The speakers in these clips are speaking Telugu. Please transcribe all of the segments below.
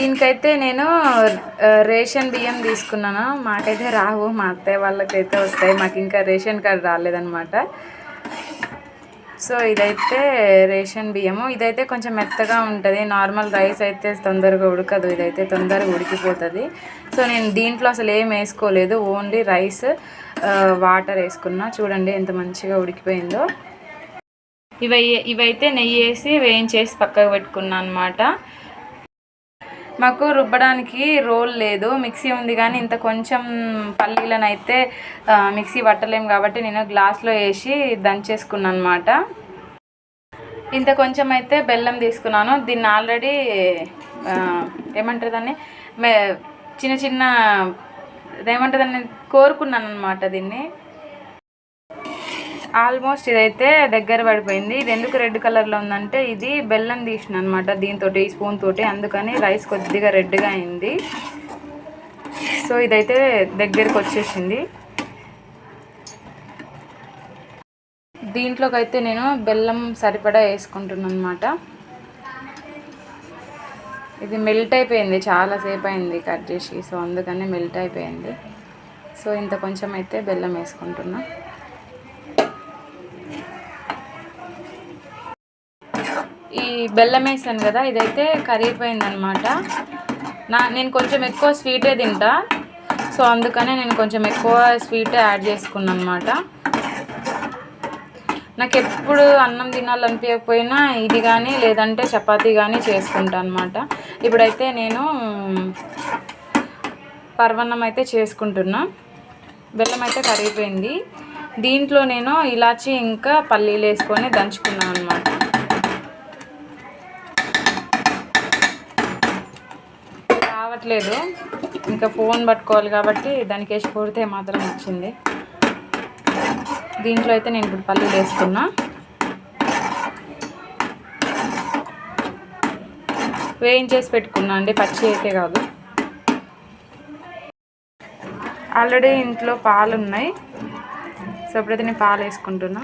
దీనికైతే నేను రేషన్ బియ్యం తీసుకున్నాను? మాకైతే రావు. మా అత్తయ్య వాళ్ళకైతే వస్తాయి. మాకు ఇంకా రేషన్ కార్డు రాలేదనమాట సో ఇదైతే రేషన్ బియ్యము. ఇదైతే కొంచెం మెత్తగా ఉంటుంది. నార్మల్ రైస్ అయితే తొందరగా ఉడకదు. ఇదైతే తొందరగా ఉడికిపోతుంది. సో నేను దీంట్లో అసలు ఏం వేసుకోలేదు. ఓన్లీ రైస్ వాటర్ వేసుకున్నా. చూడండి ఎంత మంచిగా ఉడికిపోయిందో. ఇవి ఇవైతే నెయ్యి వేసి వేయించేసి పక్కకు పెట్టుకున్నాను అనమాట మాకు రుబ్బడానికి రోల్ లేదు మిక్సీ ఉంది కానీ ఇంత కొంచెం పల్లీలను అయితే మిక్సీ పట్టలేము కాబట్టి నేను గ్లాస్లో వేసి దంచేసుకున్నాను అనమాట ఇంత కొంచెం అయితే బెల్లం తీసుకున్నాను. దీన్ని ఆల్రెడీ ఏమంటారు దాన్ని? మే చిన్న చిన్న ఏమంటారు దాన్ని? కోరుకున్నాను అనమాట దీన్ని. ఆల్మోస్ట్ ఇదైతే దగ్గర పడిపోయింది. ఇది ఎందుకు రెడ్ కలర్లో ఉందంటే ఇది బెల్లం తీసిన అనమాట దీంతో ఈ స్పూన్ తోటి. అందుకని రైస్ కొద్దిగా రెడ్గా అయింది. సో ఇదైతే దగ్గరికి వచ్చేసింది. దీంట్లోకి అయితే నేను బెల్లం సరిపడా వేసుకుంటున్నాను అనమాట ఇది మెల్ట్ అయిపోయింది చాలాసేపు అయింది కట్ చేసి. సో అందుకని మెల్ట్ అయిపోయింది. సో ఇంత కొంచెం అయితే బెల్లం వేసుకుంటున్నాను ఈ బెల్లం వేసాను కదా ఇదైతే కరిగిపోయింది అనమాట నా నేను కొంచెం ఎక్కువ స్వీటే తింటా సో అందుకనే నేను కొంచెం ఎక్కువ స్వీట్ యాడ్ చేసుకున్నాను అనమాట నాకు ఎప్పుడు అన్నం తినాలనిపించకపోయినా ఇది కానీ లేదంటే చపాతీ కానీ చేసుకుంటాను అనమాట ఇప్పుడైతే నేను పర్వన్నం అయితే చేసుకుంటున్నా. బెల్లం అయితే కరిగిపోయింది. దీంట్లో నేను ఇలాచి ఇంకా పల్లీలు వేసుకొని దంచుకున్నాను అనమాట రావట్లేదు. ఇంకా ఫోన్ పట్టుకోవాలి కాబట్టి దానికి వేసి కొడితే మాత్రం వచ్చింది. దీంట్లో అయితే నేను ఇప్పుడు పల్లీలు వేస్తున్నా. వేయించేసి పెట్టుకున్నా అండి పచ్చి అయితే కాదు. ఆల్రెడీ ఇంట్లో పాలు ఉన్నాయి సో ఇప్పుడైతే నేను పాలు వేసుకుంటున్నా.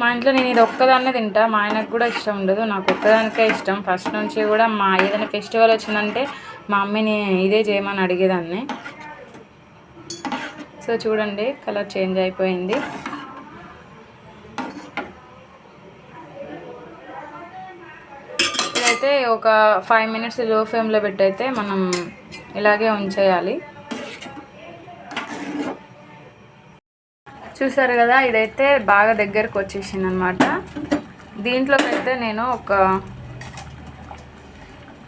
మా ఇంట్లో నేను ఇది ఒక్కదాన్నే తింటా. మా ఆయనకు కూడా ఇష్టం ఉండదు. నాకు ఒక్కదానికే ఇష్టం. ఫస్ట్ నుంచి కూడా మా ఏదైనా ఫెస్టివల్ వచ్చిందంటే మా అమ్మని ఇదే చేయమని అడిగేదాన్ని. సో చూడండి కలర్ చేంజ్ అయిపోయింది. ఇదైతే ఒక ఫైవ్ మినిట్స్లో ఫ్లేమ్లో పెట్టయితే మనం ఇలాగే ఉంచేయాలి. చూసారు కదా ఇదైతే బాగా దగ్గరకు వచ్చేసింది అనమాట దీంట్లోకి అయితే నేను ఒక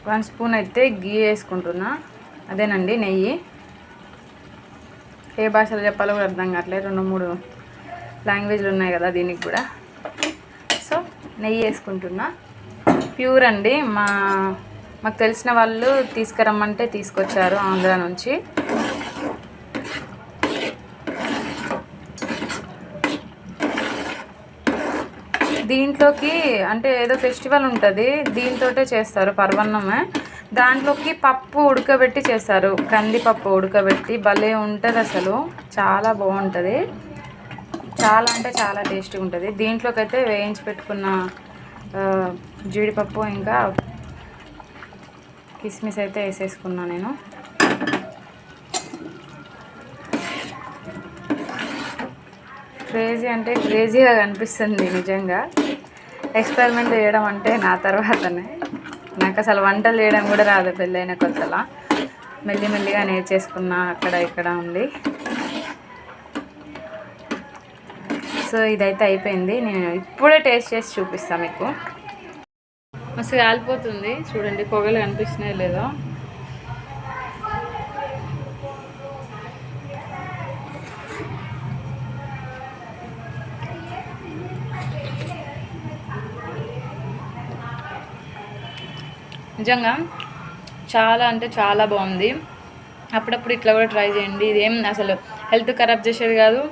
వన్ స్పూన్ అయితే గీ వేసుకుంటున్నా. అదేనండి నెయ్యి. ఏ భాషలో చెప్పాలో కూడా అర్థం కావట్లేదు. రెండు మూడు లాంగ్వేజ్లు ఉన్నాయి కదా దీనికి కూడా. సో నెయ్యి వేసుకుంటున్నా. ప్యూర్ అండి. మా మాకు తెలిసిన వాళ్ళు తీసుకురమ్మంటే తీసుకొచ్చారు ఆంధ్ర నుంచి. దీంట్లోకి అంటే ఏదో ఫెస్టివల్ ఉంటుంది దీంతోటే చేస్తారు పర్వన్నమే. దాంట్లోకి పప్పు ఉడకబెట్టి చేస్తారు. కందిపప్పు ఉడకబెట్టి భలే ఉంటుంది అసలు. చాలా బాగుంటుంది. చాలా అంటే చాలా టేస్టీగా ఉంటుంది. దీంట్లోకి అయితే వేయించి పెట్టుకున్న జీడిపప్పు ఇంకా కిస్మిస్ అయితే వేసేసుకున్నా నేను. క్రేజీ అంటే క్రేజీగా కనిపిస్తుంది నిజంగా. ఎక్స్పెరిమెంట్ చేయడం అంటే నా తర్వాతనే. నాకు అసలు వంటలు చేయడం కూడా రాదు పెళ్ళైన కొత్తలా. మెల్లిమెల్లిగా నేర్చేసుకున్నా అక్కడ ఇక్కడ ఉండి. సో ఇదైతే అయిపోయింది. నేను ఇప్పుడే టేస్ట్ చేసి చూపిస్తాను మీకు. మస్తు కాలిపోతుంది చూడండి పొగలు కనిపిస్తున్నాయి లేదో. నిజంగా చాలా అంటే చాలా బాగుంది. అప్పుడప్పుడు ఇట్లా కూడా ట్రై చేయండి. ఇదేం అసలు హెల్త్ ఖరాబ్ చేసేది కాదు.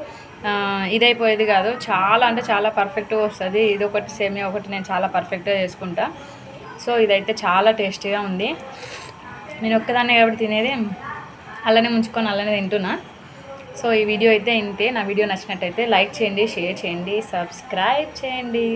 ఇదైపోయేది కాదు. చాలా అంటే చాలా పర్ఫెక్ట్గా వస్తుంది. ఇది ఒకటి సేమియా ఒకటి నేను చాలా పర్ఫెక్ట్గా చేసుకుంటా. సో ఇదైతే చాలా టేస్టీగా ఉంది. నేను ఒక్కదాన్నే కాబట్టి తినేది అలానే ముంచుకొని అలానే తింటున్నా. సో ఈ వీడియో అయితే ఇంతే. నా వీడియో నచ్చినట్టయితే లైక్ చేయండి షేర్ చేయండి సబ్స్క్రైబ్ చేయండి.